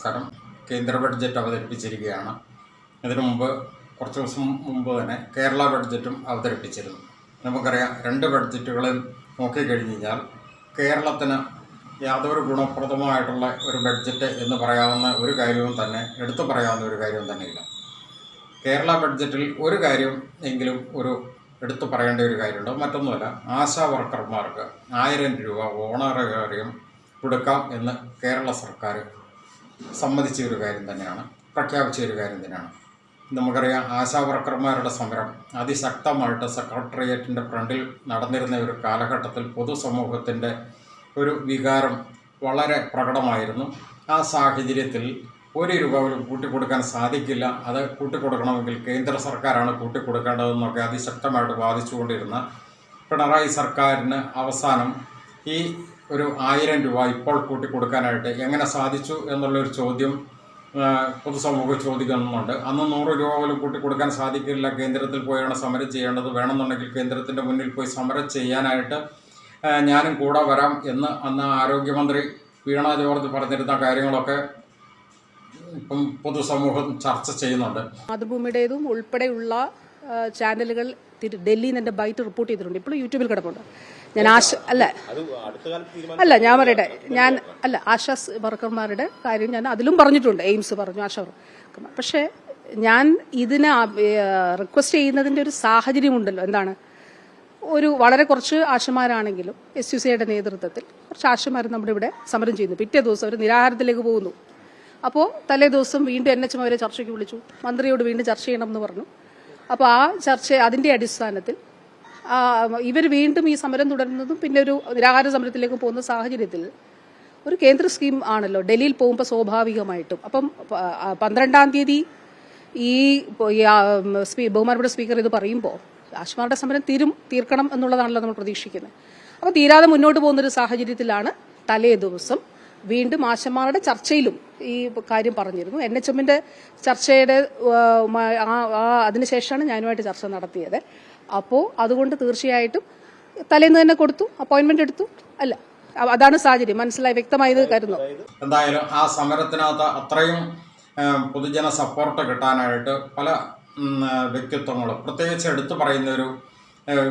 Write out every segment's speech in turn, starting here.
നമസ്കാരം കേന്ദ്ര ബഡ്ജറ്റ് അവതരിപ്പിച്ചിരിക്കുകയാണ്. ഇതിനു മുമ്പ് കുറച്ച് ദിവസം മുമ്പ് തന്നെ കേരള ബഡ്ജറ്റും അവതരിപ്പിച്ചിരുന്നു. നമുക്കറിയാം രണ്ട് ബഡ്ജറ്റുകളിൽ നോക്കിക്കഴിഞ്ഞ് കഴിഞ്ഞാൽ കേരളത്തിന് യാതൊരു ഗുണപ്രദമായിട്ടുള്ള ഒരു ബഡ്ജറ്റ് എന്ന് പറയാവുന്ന ഒരു കാര്യവും തന്നെ എടുത്തു പറയാവുന്ന ഒരു കാര്യവും തന്നെയില്ല കേരള ബഡ്ജറ്റിൽ ഒരു കാര്യം എങ്കിലും ഒരു എടുത്തു പറയേണ്ട ഒരു കാര്യമുണ്ട്. മറ്റൊന്നുമല്ല ആശാ വർക്കർമാർക്ക് ആയിരം രൂപ ഓണറേറിയം കൊടുക്കാം എന്ന് കേരള സർക്കാർ സമ്മതിച്ച ഒരു കാര്യം തന്നെയാണ് പ്രഖ്യാപിച്ച ഒരു കാര്യം തന്നെയാണ്. നമുക്കറിയാം ആശാവർക്കർമാരുടെ സമരം അതിശക്തമായിട്ട് സെക്രട്ടേറിയറ്റിന്റെ ഫ്രണ്ടിൽ നടന്നിരുന്ന ഒരു കാലഘട്ടത്തിൽ പൊതുസമൂഹത്തിന്റെ ഒരു വികാരം വളരെ പ്രകടമായിരുന്നു. ആ സാഹചര്യത്തിൽ ഒരു രൂപ പോലും കൂട്ടിക്കൊടുക്കാൻ സാധിക്കില്ല. അത് കൂട്ടിക്കൊടുക്കണമെങ്കിൽ കേന്ദ്ര സർക്കാരാണ് കൂട്ടിക്കൊടുക്കേണ്ടതെന്നൊക്കെ അതിശക്തമായിട്ട് വാദിച്ചുകൊണ്ടിരുന്ന പിണറായി സർക്കാരിന് അവസാനം ഈ ഒരു ആയിരം രൂപ ഇപ്പോൾ കൂട്ടി കൊടുക്കാനായിട്ട് എങ്ങനെ സാധിച്ചു എന്നുള്ളൊരു ചോദ്യം പൊതുസമൂഹം ചോദിക്കുന്നുണ്ട്. അന്ന് നൂറ് രൂപ പോലും കൂട്ടി കൊടുക്കാൻ സാധിക്കില്ല. കേന്ദ്രത്തിൽ പോയാണ് സമരം ചെയ്യേണ്ടത്. വേണമെന്നുണ്ടെങ്കിൽ കേന്ദ്രത്തിന്റെ മുന്നിൽ പോയി സമരം ചെയ്യാനായിട്ട് ഞാനും കൂടെ വരാം എന്ന് അന്ന് ആരോഗ്യമന്ത്രി വീണ ജോർജ് പറഞ്ഞിരുന്ന കാര്യങ്ങളൊക്കെ ഇപ്പം പൊതുസമൂഹം ചർച്ച ചെയ്യുന്നുണ്ട്. മാതൃഭൂമിയുടേതും ഉൾപ്പെടെയുള്ള ചാനലുകൾ ഡൽഹിയിൽ നിന്ന് എന്റെ ബൈറ്റ് റിപ്പോർട്ട് ചെയ്തിട്ടുണ്ട്. ഇപ്പോൾ യൂട്യൂബിൽ കിടപ്പുണ്ട്. ഞാൻ ആശ അല്ല. അല്ല ഞാൻ പറയട്ടെ. ഞാൻ അല്ല ആശാ വർക്കർമാരുടെ കാര്യം ഞാൻ അതിലും പറഞ്ഞിട്ടുണ്ട്. എയിംസ് പറഞ്ഞു ആശാ വർക്കർമാർ. പക്ഷേ ഞാൻ ഇതിന് റിക്വസ്റ്റ് ചെയ്യുന്നതിന്റെ ഒരു സാഹചര്യമുണ്ടല്ലോ. എന്താണ്? ഒരു വളരെ കുറച്ച് ആശമാരാണെങ്കിലും എസ് യു സിയുടെ നേതൃത്വത്തിൽ കുറച്ച് ആശമാർ നമ്മുടെ ഇവിടെ സമരം ചെയ്യുന്നു. പിറ്റേ ദിവസം അവർ നിരാഹാരത്തിലേക്ക് പോകുന്നു. അപ്പോൾ തലേ ദിവസം വീണ്ടും എൻ എച്ച് എം അവരെ ചർച്ചയ്ക്ക് വിളിച്ചു. മന്ത്രിയോട് വീണ്ടും ചർച്ച ചെയ്യണമെന്ന് പറഞ്ഞു. അപ്പോൾ ആ ചർച്ച അതിന്റെ അടിസ്ഥാനത്തിൽ ഇവർ വീണ്ടും ഈ സമരം തുടരുന്നതും പിന്നെ ഒരു നിരാഹാര സമരത്തിലേക്ക് പോകുന്ന സാഹചര്യത്തിൽ ഒരു കേന്ദ്ര സ്കീം ആണല്ലോ. ഡൽഹിയിൽ പോകുമ്പോൾ സ്വാഭാവികമായിട്ടും. അപ്പം പന്ത്രണ്ടാം തീയതി ഈ ബഹുമാനപ്പെട്ട സ്പീക്കർ ഇത് പറയുമ്പോൾ ആശ്മാരുടെ സമരം തീരും തീർക്കണം എന്നുള്ളതാണല്ലോ നമ്മൾ പ്രതീക്ഷിക്കുന്നത്. അപ്പോൾ തീരാതെ മുന്നോട്ട് പോകുന്നൊരു സാഹചര്യത്തിലാണ് തലേ ദിവസം വീണ്ടും ആശമാരുടെ ചർച്ചയിലും ഈ കാര്യം പറഞ്ഞിരുന്നു. എൻ എച്ച് എമ്മിന്റെ ചർച്ചയുടെ അതിനുശേഷമാണ് ഞാനുമായിട്ട് ചർച്ച നടത്തിയത്. അപ്പോൾ അതുകൊണ്ട് തീർച്ചയായിട്ടും തലേന്ന് തന്നെ കൊടുത്തു അപ്പോയിന്റ്മെന്റ് എടുത്തു. അല്ല അതാണ് സാഹചര്യം. മനസ്സിലായി വ്യക്തമായത് കരുതുന്നു. എന്തായാലും ആ സമരത്തിനകത്ത് അത്രയും പൊതുജന സപ്പോർട്ട് കിട്ടാനായിട്ട് പല വ്യക്തിത്വങ്ങളും പ്രത്യേകിച്ച് എടുത്തു പറയുന്ന ഒരു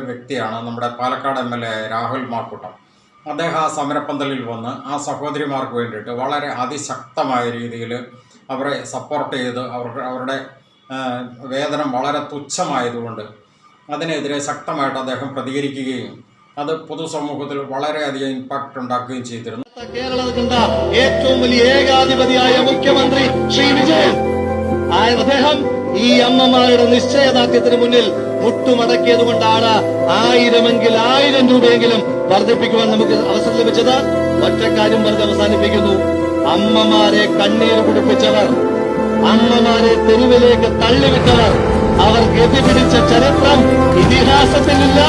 വ്യക്തിയാണ് നമ്മുടെ Palakkad M L A Rahul Makkoottam. അദ്ദേഹം ആ സമരപ്പന്തലിൽ വന്ന് ആ സഹോദരിമാർക്ക് വേണ്ടിയിട്ട് വളരെ അതിശക്തമായ രീതിയിൽ അവരെ സപ്പോർട്ട് ചെയ്ത് അവർക്ക് അവരുടെ വേതനം വളരെ തുച്ഛമായതുകൊണ്ട് അതിനെതിരെ ശക്തമായിട്ട് അദ്ദേഹം പ്രതികരിക്കുകയും അത് പൊതുസമൂഹത്തിൽ വളരെയധികം ഇമ്പാക്ട് ഉണ്ടാക്കുകയും ചെയ്തിരുന്നു. കേരളത്തിൽ കണ്ട ഏറ്റവും വലിയ ഏകാധിപതിയായ മുഖ്യമന്ത്രി ശ്രീ വിജയൻ. അദ്ദേഹം ഈ അമ്മമാരുടെ നിശ്ചയദാർഢ്യത്തിന് മുന്നിൽ മുട്ടുമടക്കിയത് കൊണ്ടാണ് ആയിരമെങ്കിൽ ആയിരം രൂപയെങ്കിലും വർദ്ധിപ്പിക്കുവാൻ നമുക്ക് അവസരം ലഭിച്ചത്. ഒറ്റക്കാര്യം പറഞ്ഞ് അവസാനിപ്പിക്കുന്നു. അമ്മമാരെ കണ്ണീർ കുടിപ്പിച്ചവർ അമ്മമാരെ തെരുവിലേക്ക് തള്ളിവിട്ടവർ അവർ ഗതി പിടിച്ച ചരിത്രം ഇതിഹാസത്തിലില്ല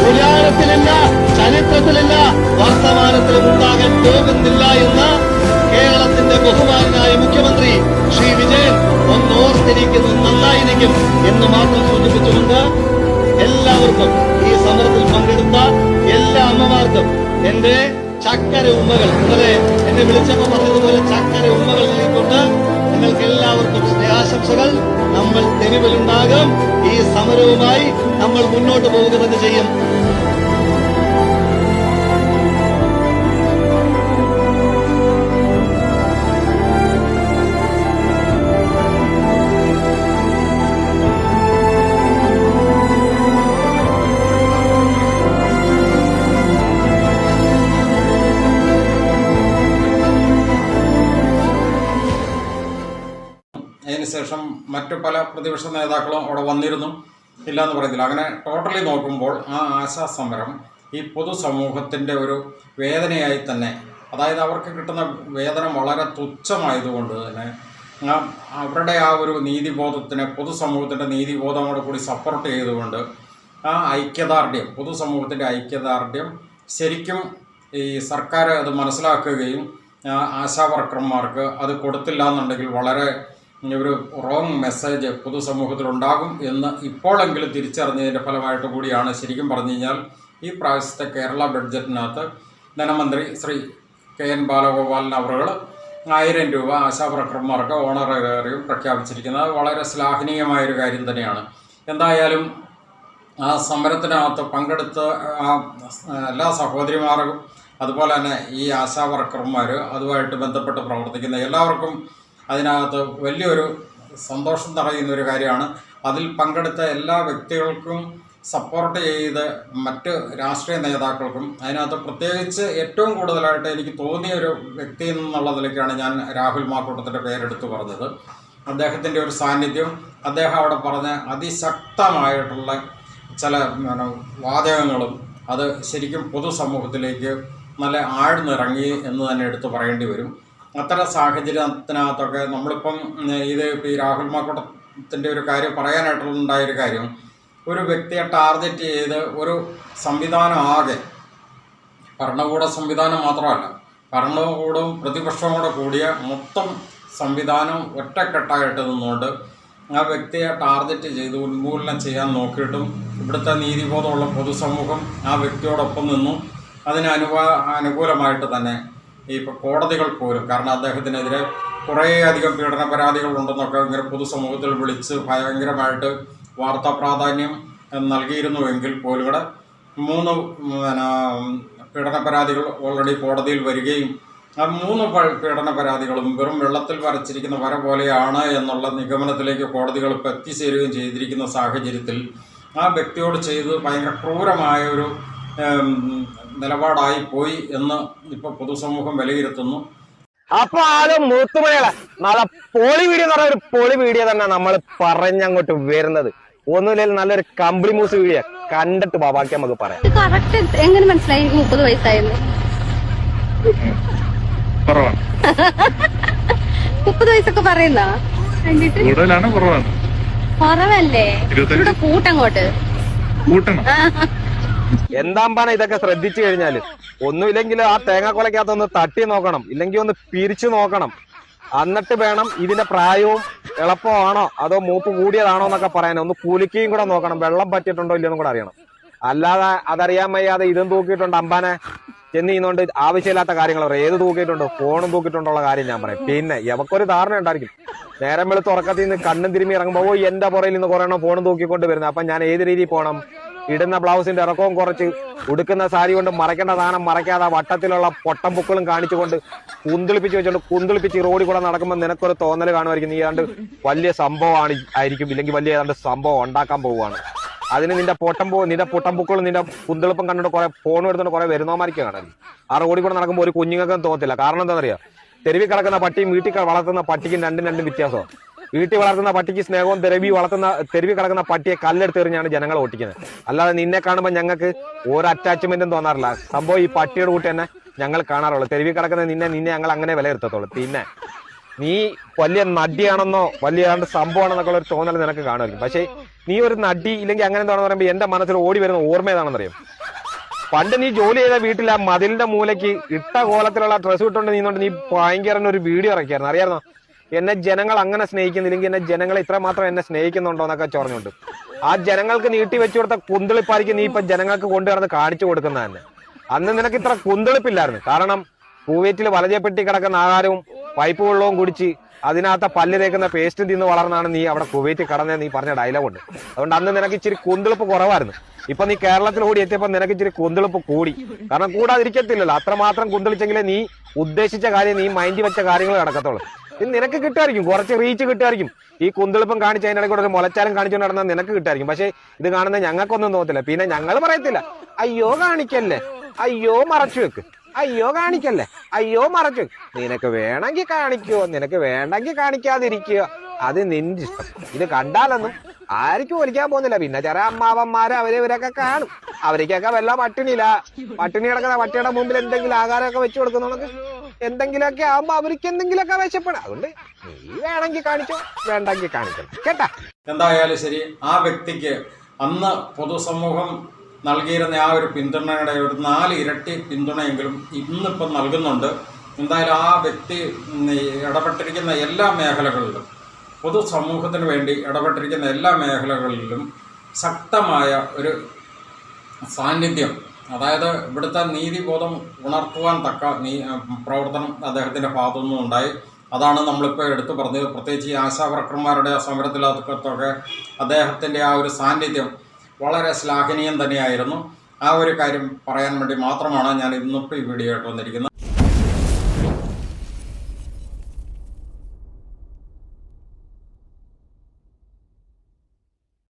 പുരാണത്തിലില്ല ചരിത്രത്തിലില്ല വർത്തമാനത്തിലും ഉണ്ടാകാൻ പോകുന്നില്ല എന്ന് കേരളത്തിന്റെ ബഹുമാനായ മുഖ്യമന്ത്രി ശ്രീ വിജയൻ ഒന്ന് ഓർത്തിരിക്കുന്നത് നന്നായിരിക്കും എന്ന് മാത്രം സൂചിപ്പിച്ചുകൊണ്ട് എല്ലാവർക്കും ഈ സമരത്തിൽ പങ്കെടുത്ത എല്ലാ അമ്മമാർക്കും എന്റെ ചക്കര ഉമ്മകൾ ഇന്നലെ എന്നെ വിളിച്ചപ്പോ പറഞ്ഞതുപോലെ ചക്കര ഉമ്മകൾ നൽകിക്കൊണ്ട് നിങ്ങൾക്ക് എല്ലാവർക്കും സ്നേഹാശംസകൾ നമ്മൾ തെരുവിലുണ്ടാകും. ഈ സമരവുമായി നമ്മൾ മുന്നോട്ട് പോകുമെന്ന് ചെയ്യും. അതിനുശേഷം മറ്റു പല പ്രതിപക്ഷ നേതാക്കളും അവിടെ വന്നിരുന്നു. ഇല്ല എന്ന് പറയുന്നില്ല. അങ്ങനെ ടോട്ടലി നോക്കുമ്പോൾ ആ ആശാ സമരം ഈ പൊതുസമൂഹത്തിന്റെ ഒരു വേദനയായി തന്നെ അതായത് അവർക്ക് കിട്ടുന്ന വേതനം വളരെ തുച്ഛമായതുകൊണ്ട് തന്നെ അവരുടെ ആ ഒരു നീതിബോധത്തിനെ പൊതുസമൂഹത്തിന്റെ നീതിബോധമോട് കൂടി സപ്പോർട്ട് ചെയ്തുകൊണ്ട് ആ ഐക്യദാർഢ്യം പൊതുസമൂഹത്തിന്റെ ഐക്യദാർഢ്യം ശരിക്കും ഈ സർക്കാർ അത് മനസ്സിലാക്കുകയും ആശാ വർക്കർമാർക്ക് അത് കൊടുത്തില്ല എന്നുണ്ടെങ്കിൽ വളരെ ഒരു റോങ് മെസ്സേജ് പൊതുസമൂഹത്തിലുണ്ടാകും എന്ന് ഇപ്പോഴെങ്കിലും തിരിച്ചറിഞ്ഞതിന്റെ ഫലമായിട്ട് കൂടിയാണ് ശരിക്കും പറഞ്ഞു കഴിഞ്ഞാൽ ഈ പ്രാവശ്യത്തെ കേരള ബഡ്ജറ്റിനകത്ത് ധനമന്ത്രി ശ്രീ കെ എൻ ബാലഗോപാലൻ അവറുകൾ ആയിരം രൂപ ആശാവർക്കർമാർക്ക് ഓണറേറിയും പ്രഖ്യാപിച്ചിരിക്കുന്നത്. വളരെ ശ്ലാഘനീയമായൊരു കാര്യം തന്നെയാണ്. എന്തായാലും ആ സമരത്തിനകത്ത് പങ്കെടുത്ത ആ എല്ലാ സഹോദരിമാർക്കും അതുപോലെ തന്നെ ഈ ആശാവർക്കർമാർ അതുമായിട്ട് ബന്ധപ്പെട്ട് പ്രവർത്തിക്കുന്ന എല്ലാവർക്കും അതിനകത്ത് വലിയൊരു സന്തോഷം തടയുന്ന ഒരു കാര്യമാണ്. അതിൽ പങ്കെടുത്ത എല്ലാ വ്യക്തികൾക്കും സപ്പോർട്ട് ചെയ്ത് മറ്റ് രാഷ്ട്രീയ നേതാക്കൾക്കും അതിനകത്ത് പ്രത്യേകിച്ച് ഏറ്റവും കൂടുതലായിട്ട് എനിക്ക് തോന്നിയ ഒരു വ്യക്തി എന്നുള്ള നിലയ്ക്കാണ് ഞാൻ രാഹുൽ മാക്കൂട്ടത്തിന്റെ പേരെടുത്ത് പറഞ്ഞത്. അദ്ദേഹത്തിന്റെ ഒരു സാന്നിധ്യം അദ്ദേഹം അവിടെ പറഞ്ഞ അതിശക്തമായിട്ടുള്ള ചില വാചകങ്ങളും അത് ശരിക്കും പൊതുസമൂഹത്തിലേക്ക് നല്ല ആഴ്ന്നിറങ്ങി എന്ന് തന്നെ എടുത്തു പറയേണ്ടി വരും. അത്തരം സാഹചര്യത്തിനകത്തൊക്കെ നമ്മളിപ്പം ഇത് ഈ രാഹുൽ മാക്കൂട്ടത്തിന്റെ ഒരു കാര്യം പറയാനായിട്ടുണ്ടായൊരു കാര്യം. ഒരു വ്യക്തിയെ ടാർഗറ്റ് ചെയ്ത് ഒരു സംവിധാനം ആകെ ഭരണകൂട സംവിധാനം മാത്രമല്ല ഭരണകൂടവും പ്രതിപക്ഷവും കൂടെ കൂടിയ മൊത്തം സംവിധാനം ഒറ്റക്കെട്ടായിട്ട് നിന്നുകൊണ്ട് ആ വ്യക്തിയെ ടാർഗറ്റ് ചെയ്ത് ഉന്മൂലനം ചെയ്യാൻ നോക്കിയിട്ടും ഇവിടുത്തെ നീതിബോധമുള്ള പൊതുസമൂഹം ആ വ്യക്തിയോടൊപ്പം നിന്നു അതിനനുവാ അനുകൂലമായിട്ട് തന്നെ ഇപ്പോൾ കോടതികൾ പോലും കാരണം അദ്ദേഹത്തിനെതിരെ കുറേയധികം പീഡന പരാതികൾ ഉണ്ടെന്നൊക്കെ ഇങ്ങനെ പൊതുസമൂഹത്തിൽ വിളിച്ച് ഭയങ്കരമായിട്ട് വാർത്താ പ്രാധാന്യം നൽകിയിരുന്നുവെങ്കിൽ പോലും ഇവിടെ മൂന്ന് പിന്നെ പീഡന പരാതികൾ ഓൾറെഡി കോടതിയിൽ വരികയും ആ മൂന്ന് പീഡന പരാതികളും വെറും വെള്ളത്തിൽ വരച്ചിരിക്കുന്ന വര പോലെയാണ് എന്നുള്ള നിഗമനത്തിലേക്ക് കോടതികൾ ഇപ്പോൾ എത്തിച്ചേരുകയും ചെയ്തിരിക്കുന്ന സാഹചര്യത്തിൽ ആ വ്യക്തിയോട് ചെയ്ത് ഭയങ്കര ക്രൂരമായ ഒരു നിലപാടായി പോയി എന്ന് ഇപ്പോൾ പൊതുസമൂഹം വിലയിരുത്തുന്നു. അപ്പൊ ആരും മൂത്തുമണികളെ നല്ല പൊളി വീഡിയോ എന്ന് പറഞ്ഞ ഒരു പൊളി വീഡിയോ തന്നെ നമ്മൾ പറഞ്ഞങ്ങോട്ട് വരുന്നത്. ഒന്നുമില്ലെങ്കിൽ നല്ലൊരു കമ്പിളി മൂസ് വീഡിയോ കണ്ടിട്ട് വാ, ബാക്കി നമുക്ക് പറയാം. കറക്റ്റ് എങ്ങനെ മനസ്സിലായി? മുപ്പത് വയസ്സായിരുന്നു മുപ്പത് വയസ്സൊക്കെ പറയുന്ന? കൂടുതലാണ് കുറവാണ്. കുറവല്ലേ? കൂട്ടങ്ങോട്ട് കൂട്ടണം. എന്താമ്പാന ഇതൊക്കെ ശ്രദ്ധിച്ചു കഴിഞ്ഞാൽ? ഒന്നുമില്ലെങ്കിൽ ആ തേങ്ങാക്കൊലക്കകത്തൊന്ന് തട്ടി നോക്കണം. ഇല്ലെങ്കിൽ ഒന്ന് പിരിച്ചു നോക്കണം. എന്നിട്ട് വേണം ഇതിന്റെ പ്രായവും എളുപ്പമാണോ? അതോ മൂപ്പ് കൂടിയതാണോ എന്നൊക്കെ പറയാൻ. ഒന്ന് കുലുക്കിയും കൂടെ നോക്കണം. വെള്ളം പറ്റിയിട്ടുണ്ടോ ഇല്ലെന്നും കൂടെ അറിയണം. അല്ലാതെ അതറിയാൻ വയ്യാതെ ഇതും തൂക്കിയിട്ടുണ്ട്. അമ്പാനെ ചെന്ന് ആവശ്യമില്ലാത്ത കാര്യങ്ങൾ പറയാം. ഏത് തൂക്കിയിട്ടുണ്ടോ? ഫോണും തൂക്കിയിട്ടുള്ള കാര്യം ഞാൻ പറയാം. പിന്നെ എവക്കൊരു ധാരണ ഉണ്ടായിരിക്കും. നേരം വെളുത്ത് ഉറക്കത്തിൽ നിന്ന് കണ്ണും തിരുമ്മി ഇറങ്ങുമ്പോൾ എന്റെ പുറയിൽ നിന്ന് കുറേ ഫോണും തൂക്കിക്കൊണ്ട് വരുന്നത് അപ്പൊ ഞാൻ ഏത് രീതിയിൽ പോകണം ഇടുന്ന ബ്ലൗസിന്റെ ഇറക്കവും കുറച്ച് ഉടുക്കുന്ന സാരി കൊണ്ട് മറയ്ക്കേണ്ട സാധനം മറയ്ക്കാതെ വട്ടത്തിലുള്ള പൊട്ടം പുക്കളും കാണിച്ചുകൊണ്ട് കുന്തിളിപ്പിച്ച് വെച്ചുകൊണ്ട് കുന്തിളിപ്പിച്ച് റോഡിൽ കൂടെ നടക്കുമ്പോൾ നിനക്കൊരു തോന്നൽ കാണുമായിരിക്കും. നീ ഏതാണ്ട് വലിയ സംഭവമാണ് ആയിരിക്കും. ഇല്ലെങ്കിൽ വലിയ ഏതാണ്ട് സംഭവം ഉണ്ടാക്കാൻ പോവുകയാണ്. അതിന് നിന്റെ പൊട്ടം പോ നിന്റെ പൊട്ടം പുക്കളും നിന്റെ കുന്തിളിപ്പം കണ്ടിട്ട് കുറെ ഫോൺ എടുത്തുകൊണ്ട് കുറെ വരുന്നവന്മാർക്ക് കാണാൻ ആ റോഡിൽ കൂടെ നടക്കുമ്പോൾ ഒരു കുഞ്ഞുങ്ങൾക്കും തോന്നത്തില്ല. കാരണം എന്താണെന്നറിയാം? തെരുവിൽ കിടക്കുന്ന പട്ടിയും വീട്ടിൽ വളർത്തുന്ന പട്ടിക്കും രണ്ടും രണ്ടും വ്യത്യാസമാണ് വീട്ടിൽ വളർത്തുന്ന പട്ടിക്ക് സ്നേഹവും തെരവി വളർത്തുന്ന തെരുവി കിടക്കുന്ന പട്ടിയെ കല്ലെടുത്തെറിഞ്ഞാണ് ജനങ്ങൾ ഓട്ടിക്കുന്നത്. അല്ലാതെ നിന്നെ കാണുമ്പോൾ ഞങ്ങൾക്ക് ഒരു അറ്റാച്ച്മെന്റും തോന്നാറില്ല. സംഭവം ഈ പട്ടിയുടെ കൂട്ടി തന്നെ ഞങ്ങൾ കാണാറുള്ളൂ. തെരുവി കിടക്കുന്ന നിന്നെ നിന്നെ ഞങ്ങൾ അങ്ങനെ വിലയിരുത്തത്തുള്ളൂ. പിന്നെ നീ വലിയ നടിയാണെന്നോ വലിയ സംഭവമാണെന്നൊക്കെ ഒരു തോന്നൽ നിനക്ക് കാണുമായിരിക്കും. പക്ഷേ നീ ഒരു നടി ഇല്ലെങ്കിൽ അങ്ങനെ എന്താണെന്ന് പറയുമ്പോൾ എന്റെ മനസ്സിൽ ഓടി വരുന്ന ഓർമ്മ ഏതാണെന്നറിയാം? പണ്ട് നീ ജോലി ചെയ്ത വീട്ടിൽ ആ മതിലിന്റെ മൂലയ്ക്ക് ഇട്ട കോലത്തിലുള്ള ഡ്രസ്സ് ഇട്ടുകൊണ്ട് നീന്നുകൊണ്ട് നീ ഭയങ്കര ഒരു വീഡിയോ ഇറക്കിയായിരുന്നു. അറിയായിരുന്നോ? എന്നെ ജനങ്ങൾ അങ്ങനെ സ്നേഹിക്കുന്നില്ലെങ്കിൽ എന്നെ ജനങ്ങൾ ഇത്ര മാത്രം എന്നെ സ്നേഹിക്കുന്നുണ്ടോ എന്നൊക്കെ ചോർന്നുണ്ട് ആ ജനങ്ങൾക്ക് നീട്ടി വെച്ചു കൊടുത്ത കുന്തളിപ്പായിരിക്കും നീ ഇപ്പൊ ജനങ്ങൾക്ക് കൊണ്ടുവരുന്ന കാണിച്ചു കൊടുക്കുന്ന തന്നെ. അന്ന് നിനക്ക് ഇത്ര കുന്തളിപ്പില്ലായിരുന്നു. കാരണം കൂവേറ്റിൽ വലജപ്പെട്ടി കിടക്കുന്ന ആഹാരവും പൈപ്പ് വെള്ളവും കുടിച്ച് അതിനകത്ത് പല്ല് തേക്കുന്ന പേസ്റ്റ് തിന്ന് വളർന്നാണ് നീ അവിടെ കുവൈറ്റിൽ കടന്നേ നീ പറഞ്ഞ ഡയലോഗുണ്ട് അതുകൊണ്ട് അന്ന് നിനക്ക് ഇച്ചിരി കുന്തിളിപ്പ് കുറവായിരുന്നു. ഇപ്പൊ നീ കേരളത്തിൽ കൂടി എത്തിയപ്പോൾ നിനക്ക് ഇച്ചിരി കുന്തിളിപ്പ് കൂടി. കാരണം കൂടാതിരിക്കത്തില്ലല്ലോ. അത്രമാത്രം കുന്തിളിച്ചെങ്കിലേ നീ ഉദ്ദേശിച്ച കാര്യം നീ മൈൻഡ് വെച്ച കാര്യങ്ങൾ നടക്കത്തുള്ളൂ. നിനക്ക് കിട്ടുമായിരിക്കും. കുറച്ച് റീച്ച് കിട്ടുമായിരിക്കും. ഈ കുന്തളിപ്പം കാണിച്ച് അതിന്റെ കൂടെ ഒരു മുലച്ചാലും കാണിച്ചുകൊണ്ട് നടന്നാൽ നിനക്ക് കിട്ടുമായിരിക്കും. പക്ഷെ ഇത് കാണുന്ന ഞങ്ങൾക്കൊന്നും തോന്നത്തില്ല. പിന്നെ ഞങ്ങൾ പറയത്തില്ല. അയ്യോ കാണിക്കല്ലേ? അയ്യോ മറച്ചു വെക്ക്. അയ്യോ കാണിക്കല്ലേ? അയ്യോ മറച്ചു. നിനക്ക് വേണമെങ്കിൽ കാണിക്കുവോ നിനക്ക് വേണ്ടെങ്കിൽ കാണിക്കാതിരിക്കുക. അത് നിന്റെ ഇഷ്ടം. ഇത് കണ്ടാലൊന്നും ആർക്കും ഒലിക്കാൻ പോകുന്നില്ല. പിന്നെ ചില അമ്മാവന്മാരെ അവരെ ഇവരൊക്കെ കാണും. അവരേക്കൊക്കെ വല്ല പട്ടിണിയില്ല പട്ടിണി കിടക്കുന്ന പട്ടിയുടെ മുമ്പിൽ എന്തെങ്കിലും ആഹാരമൊക്കെ വെച്ചു കൊടുക്കുന്നവർക്ക് എന്തെങ്കിലുമൊക്കെ ആവുമ്പോ അവർക്ക് എന്തെങ്കിലുമൊക്കെ ആവശ്യപ്പെടാം അതുകൊണ്ട് നീ വേണമെങ്കിൽ കാണിച്ചോ വേണ്ടെങ്കിൽ കാണിക്കണം കേട്ടാ? എന്തായാലും ശരി ആ വ്യക്തിക്ക് അന്ന് പൊതുസമൂഹം നൽകിയിരുന്ന ആ ഒരു പിന്തുണയുടെ ഒരു നാല് ഇരട്ടി പിന്തുണയെങ്കിലും ഇന്നിപ്പം നൽകുന്നുണ്ട്. എന്തായാലും ആ വ്യക്തി ഇടപെട്ടിരിക്കുന്ന എല്ലാ മേഖലകളിലും പൊതുസമൂഹത്തിന് വേണ്ടി ഇടപെട്ടിരിക്കുന്ന എല്ലാ മേഖലകളിലും ശക്തമായ ഒരു സാന്നിധ്യം അതായത് ഇവിടുത്തെ നീതിബോധം ഉണർത്തുവാൻ തക്ക നീ പ്രവർത്തനം അദ്ദേഹത്തിന്റെ ഭാഗത്തുനിന്നും ഉണ്ടായി. അതാണ് നമ്മളിപ്പോൾ എടുത്തു പറഞ്ഞത്. പ്രത്യേകിച്ച് ഈ ആശാവർക്കർമാരുടെ സമരത്തിലൊക്കെ അദ്ദേഹത്തിന്റെ ആ ഒരു സാന്നിധ്യം വളരെ ശ്ലാഘനീയം തന്നെയായിരുന്നു. ആ ഒരു കാര്യം പറയാൻ വേണ്ടി മാത്രമാണ് ഞാൻ ഇന്നിപ്പോൾ ഈ വീഡിയോ ആയിട്ട് വന്നിരിക്കുന്നത്.